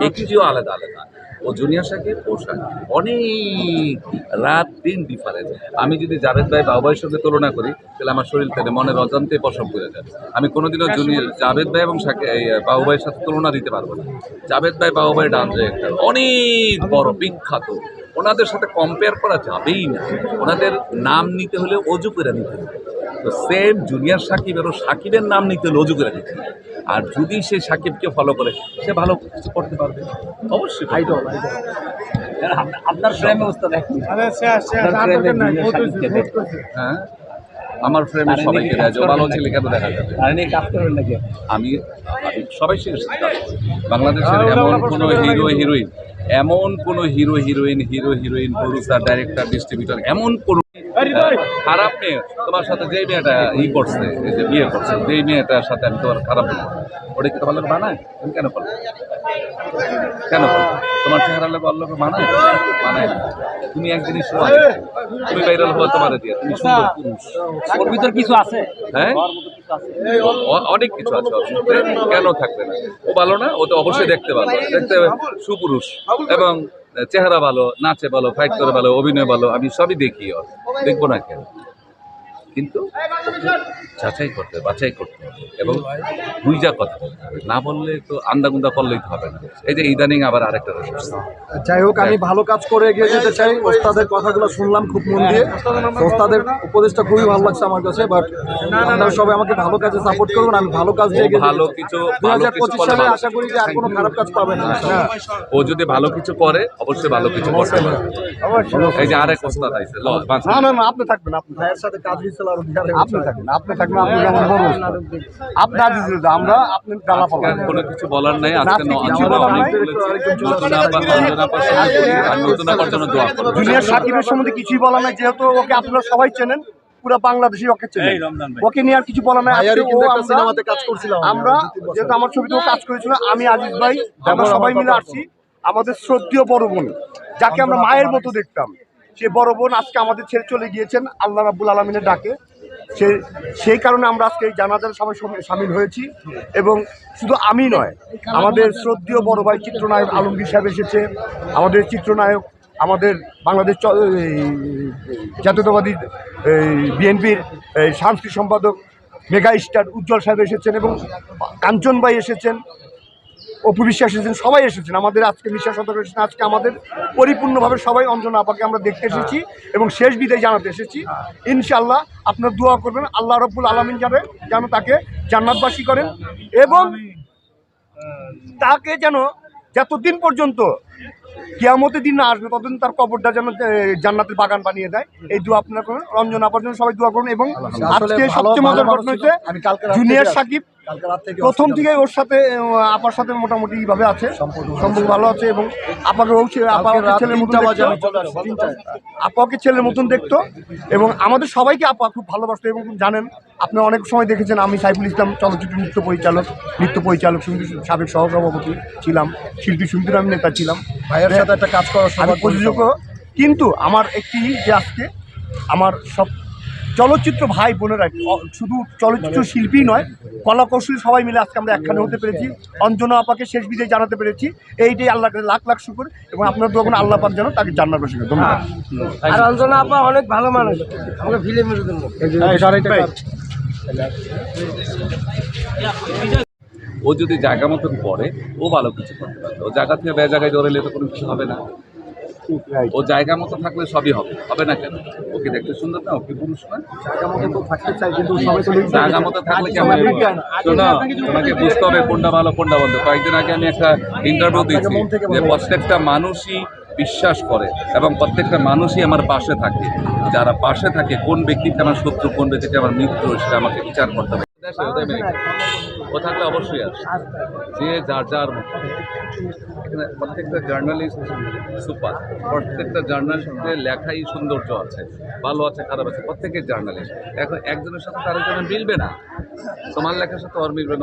ব্যক্তিও আলাদা আলাদা। ও জুনিয়র ও সাকিব অনেক রাত দিন ডিফারেন্স আমি যদি জাভেদ ভাই বাবুভাইয়ের সঙ্গে তুলনা করি তাহলে আমার শরীর থেকে মনের অজান্তে পশম করে যাবে আমি কোনোদিনও জুনিয়র জাভেদ ভাই এবং এই বাবুভাইয়ের সাথে তুলনা দিতে পারব না। জাভেদ ভাই বাবুভাই ডান্স ডিরেক্টর অনেক বড় বিখ্যাত। ওনাদের সাথে কম্পেয়ার করা যাবেই না। ওনাদের নাম নিতে হলে অজু করে নিতে হবে। তো সেম জুনিয়র সাকিব এবং সাকিবের নাম নিতে লজু করে হবে। আর যদি সে সাকিবকে ফলো করে সে ভালো কিছু করতে পারবে। অবশ্যই পারবে। আপনার প্রেমে এখন হ্যাঁ? আমার ফ্রেন্ড সবাইকে দেয় ভালো ছেলে কেন দেখা যাবে? আমি সবাই শেষ বাংলাদেশের এমন কোনো হিরো হিরোইন এমন কোনো hero heroine hero heroine producer director distributor এমন কোনো খারাপ মেয়ে তোমার সাথে যেই মেয়েটা ই করছে যে বিয়ে করছে যেই মেয়েটার সাথে আমি তোমার খারাপ বলব ওটা কি তোমার লোক বানায় তুমি কেন বলো? কেন বলো? তোমার চেহারা লোক অন্য লোক বানায় বানায় না। তুমি এক জিনিস সময় তুমি ভাইরাল হওয়া তোমার দিয়ে তুমি সুন্দর পুরুষ। ওর ভিতর কিছু আছে? হ্যাঁ? অনেক কিছু আছে অসুবিধা কেন থাকবে না? ও ভালো না? ও তো অবশ্যই দেখতে ভালো। দেখতে সুপুরুষ। এবং চেহারা ভালো নাচে ভালো ফাইট করে ভালো অভিনয় ভালো আমি সবই দেখি দেখব না কেন? কিন্তু যাচাই করতে বাছাই করতে হবে এবং বুঝা কথা বলতে হবে। না বললে তো আন্দাগুন্দা করলেই তো হবে না। এই যে ইদানিং আবার আরেকটা যাই হোক আমি ভালো কাজ করে এগিয়ে যেতে চাই। ওস্তাদের কথাগুলো শুনলাম খুব মন দিয়ে। ওস্তাদের উপদেশটা খুবই ভালো লাগছে আমার কাছে বাট আপনারা সবাই আমাকে ভালো কাজে সাপোর্ট করবেন আমি ভালো কাজ দিয়ে ভালো কিছু ভালো হাজার পঁচিশ সালে আশা করি যে আর কোনো খারাপ কাজ পাবেন না। ও যদি ভালো কিছু করে অবশ্যই ভালো কিছু করতে পারে এই যে আরেক ওস্তাদ আইছে। না না না আপনি থাকবেন আপনি ভাইয়ের সাথে কাজ হয়েছিল আর আপনি আপনি থাকবেন আপনি বড় আপনি আমরা আপনি গালা কোনো কিছু বলার নাই আজকে জুনিয়র সাকিবের সম্বন্ধে কিছুই বলা নাই যেহেতু ওকে আপনারা সবাই চেনেন পুরো বাংলাদেশি ওকে চেনেন ওকে নিয়ে আর কিছু বলা নাই। আমরা- কাজ করছিলাম আমরা। যেহেতু আমার ছবিতেও কাজ করেছিল আমি আজিজ ভাই আমরা সবাই মিলে আসছি আমাদের শ্রদ্ধীয় বড় বোন যাকে আমরা মায়ের মতো দেখতাম। সে বড় বোন আজকে আমাদের ছেড়ে চলে গিয়েছেন, আল্লাহ রাব্বুল আলমিনের ডাকে। সে, সেই কারণে আমরা আজকে এই জানাজার সবাই সামিল হয়েছি এবং শুধু আমি নয়, আমাদের শ্রদ্ধীয় বড় ভাই চিত্রনায়ক আলমগীর সাহেব এসেছে, আমাদের চিত্রনায়ক, আমাদের বাংলাদেশ জাতীয়তাবাদী বিএনপির সাংস্কৃতিক সম্পাদক, মেগা স্টার উজ্জ্বল সাহেব এসেছেন এবং কাঞ্চন ভাই এসেছেন। অপু বিশ্বাস এসেছেন সবাই এসেছেন। আমাদের আজকে বিশ্বাস সদর এসেছেন আজকে আমাদের পরিপূর্ণভাবে সবাই অঞ্জনা আপাকে আমরা দেখতে এসেছি এবং শেষ বিদায় জানাতে এসেছি। ইনশাল্লাহ আপনার দোয়া করবেন আল্লাহ রব্বুল আলমিন যাবে যেন তাকে জান্নাতবাসী করেন এবং তাকে যেন যতদিন পর্যন্ত কিয়ামতের দিন না আসবে ততদিন তার কবরটা যেন জান্নাতের বাগান বানিয়ে দেয়। এই দোয়া আপনারা করুন রঞ্জন আপার জন্য সবাই দোয়া করুন এবং আজকে সবচেয়ে মজার ঘটনা হচ্ছে জুনিয়র সাকিব কালকে রাত থেকে প্রথম থেকে ওর সাথে আপার সাথে মোটামুটি ভাবে আছে। সম্পর্ক ভালো আছে। এবং আপাকে ও ছেলের মতন। আপাকে ছেলের মতন দেখতো? এবং আমাদের সবাইকে আপা খুব ভালোবাসতো এবং জানেন আপনি অনেক সময় দেখেছেন আমি সাইফুল ইসলাম চলচ্চিত্র নৃত্য পরিচালক নৃত্য পরিচালক সাবেক সহসভাপতি ছিলাম শিল্পী সুন্দর আমি নেতা ছিলাম। ভাইয়ের সাথে একটা কাজ করার আমি সৌভাগ্য প্রযোজকও কিন্তু আমার একটি যে আজকে আমার সব চলচ্চিত্র ভাই বোনেরা শুধু চলচ্চিত্র শিল্পী নয় কলা কৌশলী সবাই মিলে আজকে আমরা একখানে হতে পেরেছি। অঞ্জনা আপাকে শেষ বিদায় জানাতে পেরেছি। এইটাই আল্লাহকে লাখ লাখ শুকুর এবং আপনার দোকান আল্লাহ পাক যেন তাকে জান্নার বসে ধন্যবাদ। আর অঞ্জনা আপা অনেক ভালো মানুষ। আমাকে ফিল্মের জন্য ও যদি জায়গা মতন পড়ে ও ভালো কিছু করতে পারবে ও জায়গা থেকে বে জায়গায় দৌড়ালে তো কোনো কিছু হবে না। ও জায়গা মতো থাকলে সবই হবে। হবে না কেন? ওকে দেখতে সুন্দর না? ওকে পুরুষ না জায়গা মতো তো থাকতে চাই কিন্তু সবাই তো জায়গা মতো থাকলে কেমন শোনো তোমাকে বুঝতে হবে কোনটা ভালো কোনটা বন্ধ কয়েকদিন আগে আমি একটা ইন্টারভিউ দিয়েছি যে প্রত্যেকটা মানুষই বিশ্বাস করে এবং প্রত্যেকটা মানুষই আমার পাশে থাকে। যারা পাশে থাকে কোন ব্যক্তিকে আমার শত্রু কোন ব্যক্তিকে আমার মিত্র সেটা আমাকে বিচার করতে হবে। ও থাকলে অবশ্যই আসে যে যার যার এখানে প্রত্যেকটা জার্নালিস্ট সুপার। প্রত্যেকটা জার্নালিস্টের লেখাই সৌন্দর্য আছে, ভালো আছে, খারাপ আছে, প্রত্যেকের জার্নালিস্ট এখন একজনের সাথে আরেকজনের মিলবে না। তোমার লেখার সাথে ওর মিলবে না।